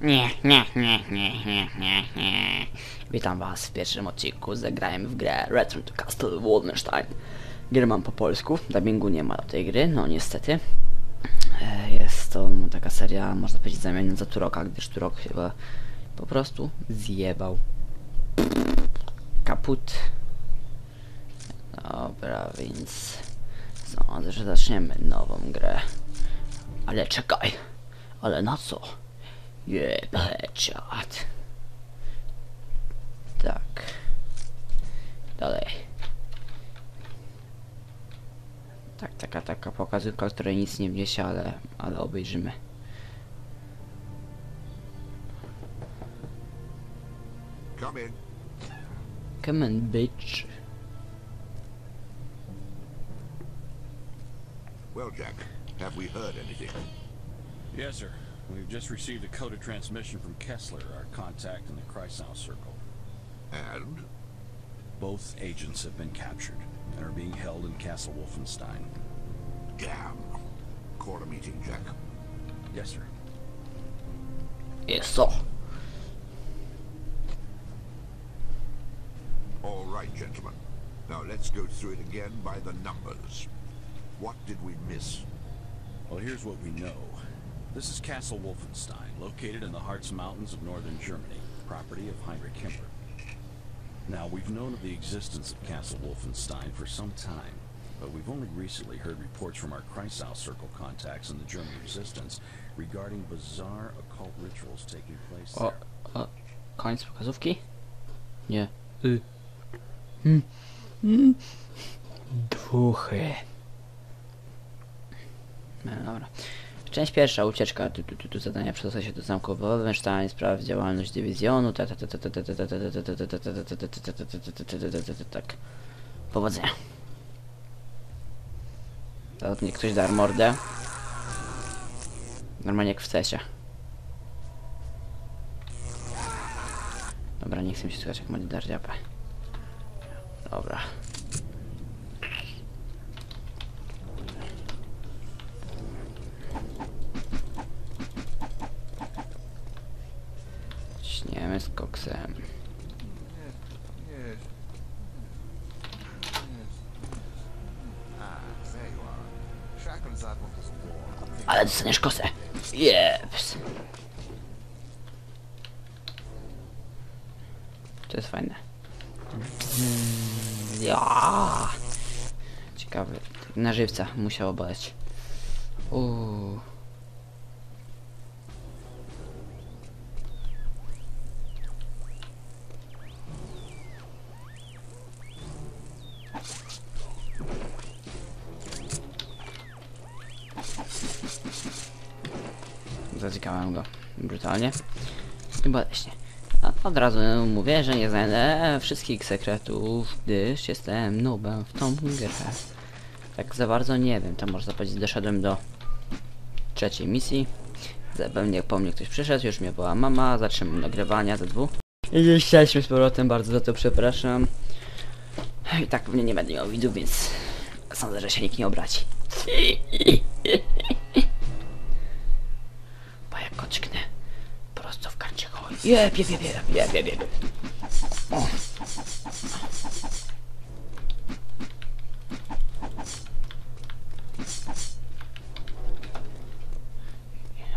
Nie, nie, nie, nie, nie, nie, nie. Witam was w pierwszym odcinku. Zagrałem w grę Return to Castle Wolfenstein. Grę mam po polsku, dubbingu nie ma do tej gry, no niestety. E, Jest to taka seria, można powiedzieć, zamiana za Turoka, gdyż Turok chyba po prostu zjebał. Kaput. Dobra, więc sądzę, że zaczniemy nową grę. Ale czekaj, ale na co? Jebeciat. Tak. Dalej. Tak, taka, taka pokazówka, której nic nie wniesie, ale, ale obejrzymy. Come in. Come on, bitch. Well, Jack, have we heard anything? Yes, sir. We've just received a coded transmission from Kessler, our contact in the Kreisau Circle. And? Both agents have been captured and are being held in Castle Wolfenstein. Damn. Call a meeting, Jack. Yes, sir. Yes, sir. All right, gentlemen. Now let's go through it again by the numbers. What did we miss? Well, here's what we know. This is Castle Wolfenstein, located in the Harz Mountains of northern Germany, property of Heinrich Himmler. Now, we've known of the existence of Castle Wolfenstein for some time, but we've only recently heard reports from our Kreisau Circle contacts in the German resistance regarding bizarre occult rituals taking place O, there. o, koniec pokazówki? Nie. Y. Hmm. Hmm. Duchy. No dobra. Część pierwsza, ucieczka, tu, tu, tu, tu zadania przedostać się do zamku Wolwenstein, sprawdź działalność dywizjonu, tak, tak. Powodzenia. Zatem ktoś dar mordę. Normalnie jak. Dobra, nie chcę się słuchać jak mali. Dobra. Doesn't war. Ale dostaniesz kosę. Jeps. To jest fajne. Ja. Ciekawe. Na żywca musiało boleć. Uuu. Zatykałem go brutalnie boleśnie. A od razu mówię, że nie znajdę wszystkich sekretów, gdyż jestem nubem w tą grę. Tak za bardzo nie wiem, tam można powiedzieć, doszedłem do trzeciej misji. Zapewne po mnie ktoś przyszedł, już mnie była mama, zaczynam nagrywania ze dwóch. I jesteśmy z powrotem, bardzo za to przepraszam. I tak pewnie nie będę miał widzów, więc sądzę, że się nikt nie obraci. Bo jak koczknę prosto w kancie goły. Jeb, jeb, jeb, jeb.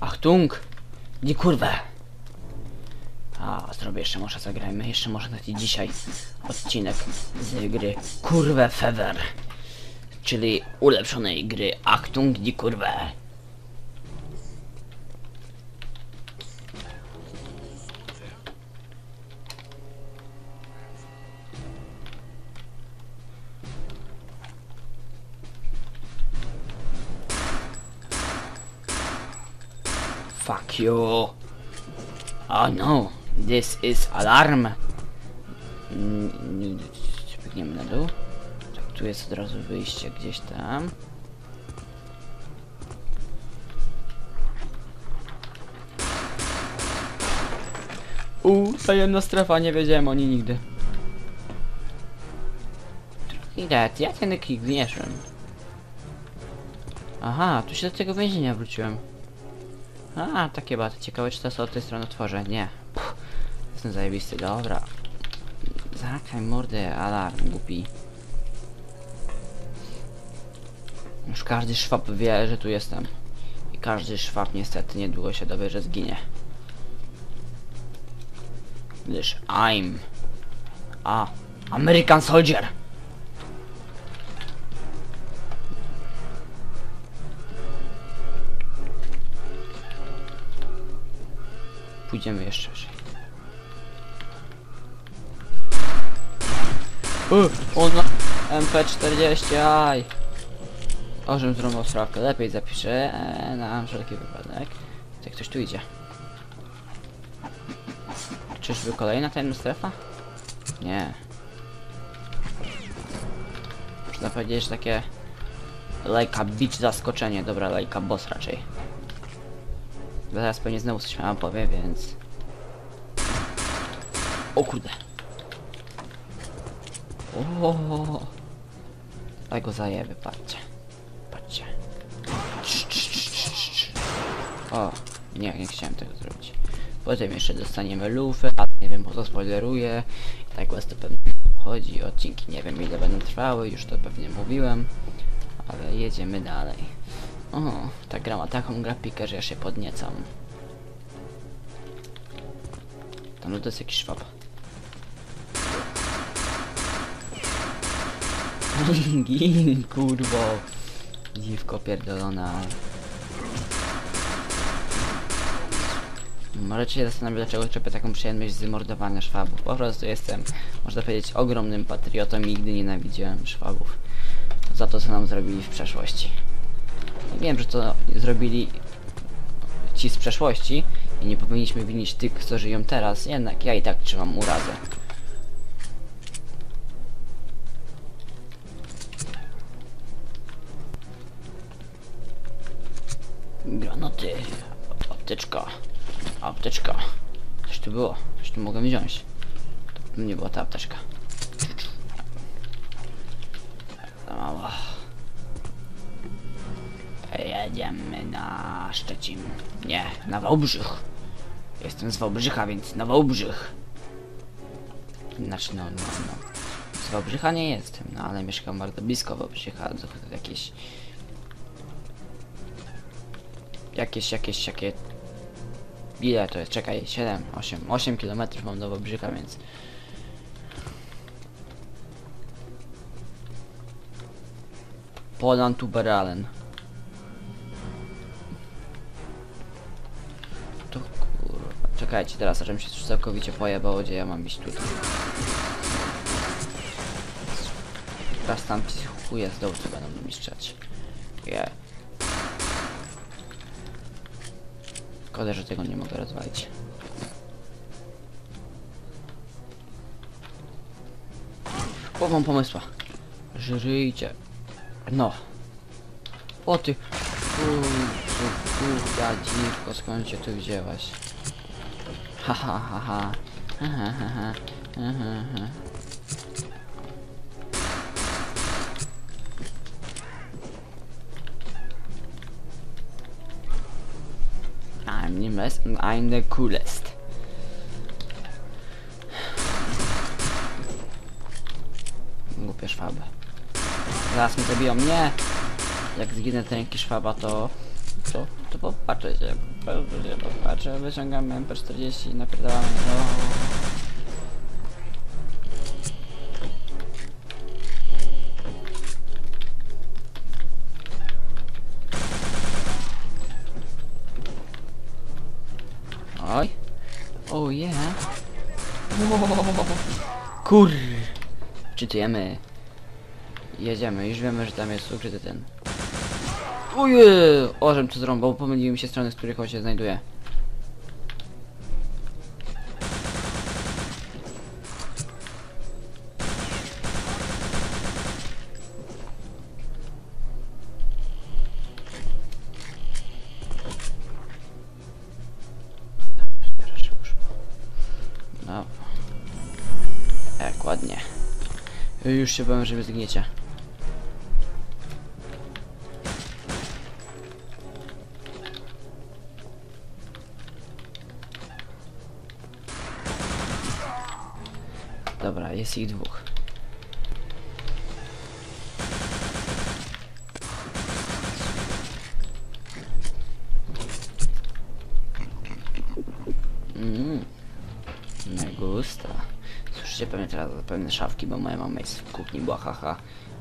Achtung! Nie kurwę! A, zrobię jeszcze może zagrajmy, jeszcze może taki dzisiaj odcinek z gry Kurwę Fever. Czyli ulepszonej gry Achtung die Kurwę. Fuck you. Oh no, this is alarm. Mm, Biegniemy na dół. Tak, tu jest od razu wyjście gdzieś tam. U, tajemna strefa, nie wiedziałem o niej nigdy. Ile? Ja ten jaki gnieszem. Aha, tu się do tego więzienia wróciłem. A, takie baty. Ciekawe, czy to jest od tej strony otworzę. Nie. Puh, jestem zajebisty. Dobra. Zakaj mordę, alarm, głupi. Już każdy szwab wie, że tu jestem. I każdy szwab niestety niedługo się dowie, że zginie. Gdyż I'm... A... American Soldier! Pójdziemy jeszcze ona MP40, aj! Ożem zrąbał strawkę, lepiej zapiszę e, na wszelki wypadek. Jak ktoś tu idzie. Czyżby kolejna tajemna strefa? Nie. Można powiedzieć, że takie lajka beach zaskoczenie, dobra lajka boss raczej. Zaraz pewnie znowu coś miałam powie, więc... O kurde. O, Tak go zajebie, patrzcie. Patrzcie. O, nie, nie chciałem tego zrobić. Potem jeszcze dostaniemy lufę, a nie wiem po co spoileruję. I tak was to pewnie chodzi. Odcinki nie wiem ile będą trwały, już to pewnie mówiłem. Ale jedziemy dalej. O, ta gra ma taką grafikę, że ja się podniecam. Tam no to jest jakiś szwab. Gin, kurwo. Dziwko pierdolona. Możecie się zastanowić, dlaczego czerpię taką przyjemność z szwabów. Po prostu jestem, można powiedzieć, ogromnym patriotą i nigdy nienawidziłem szwabów. Za to, co nam zrobili w przeszłości. Wiem, że to zrobili ci z przeszłości i nie powinniśmy winić tych, co żyją teraz, jednak ja i tak trzymam urazę. Granaty, apteczka, apteczka. Coś tu było, coś tu mogę wziąć. To nie była ta apteczka. Mała. Jedziemy na Szczecin. Nie, na Wałbrzych. Jestem z Wałbrzycha, więc na Wałbrzych. Znaczy, no, no, no. Z Wałbrzycha nie jestem, no ale mieszkam bardzo blisko Wałbrzycha. Jakieś... Jakieś, jakieś, jakie... Ile to jest? Czekaj, 7, 8, 8 km mam do Wałbrzycha, więc... Poland Tuberalen. Czekajcie, teraz ażem się całkowicie pojebało, gdzie ja mam iść tutaj. Teraz tam ci chuje z dołu, co będą niszczać. Yeah. Szkoda, że tego nie mogę rozwalić. O, pomysła. Żyjcie. No. O ty. Kurczę, kurwa, dziwko, skąd się tu wzięłaś? Hahaha. Hahaha. I'm the best and I'm the coolest. Głupia szwaby. Zaraz mi zabiją mnie. Jak zginę ten jakiś szwaba, to... To, to popatrzę się. Popatrzę się, popatrzę. Wyciągam MP40 i napierdalamy. O. Oj. Oh yeah. Kur. Czytujemy. Jedziemy, już wiemy, że tam jest ukryty ten. Ojej! Ożem tu zrąbał, pomyliły mi się strony, z których on się znajduje. No. Jak ładnie. Już się bałem, że wy zgniecie. Dobra, jest ich dwóch. Mmm. Me gusta. Słyszycie pewnie teraz pewne szafki, bo moja mama jest w kuchni, była haha.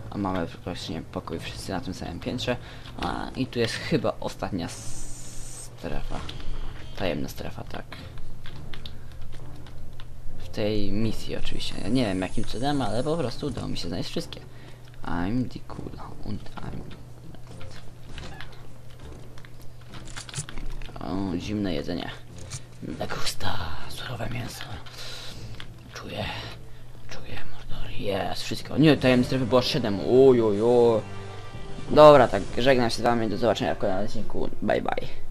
A mamy właśnie pokój wszyscy na tym samym piętrze. A i tu jest chyba ostatnia strefa. Tajemna strefa, tak. Tej misji oczywiście. Ja nie wiem jakim cudem, ale po prostu udało mi się znaleźć wszystkie. I'm the cool und I'm O, zimne jedzenie. Me gusta, surowe mięso. Czuję, czuję mordor. Jest, wszystko. Nie, tajemnej strefy było 7. Uj, uj, uj. Dobra, tak, żegnam się z wami, do zobaczenia w kolejnym odcinku. Bye, bye.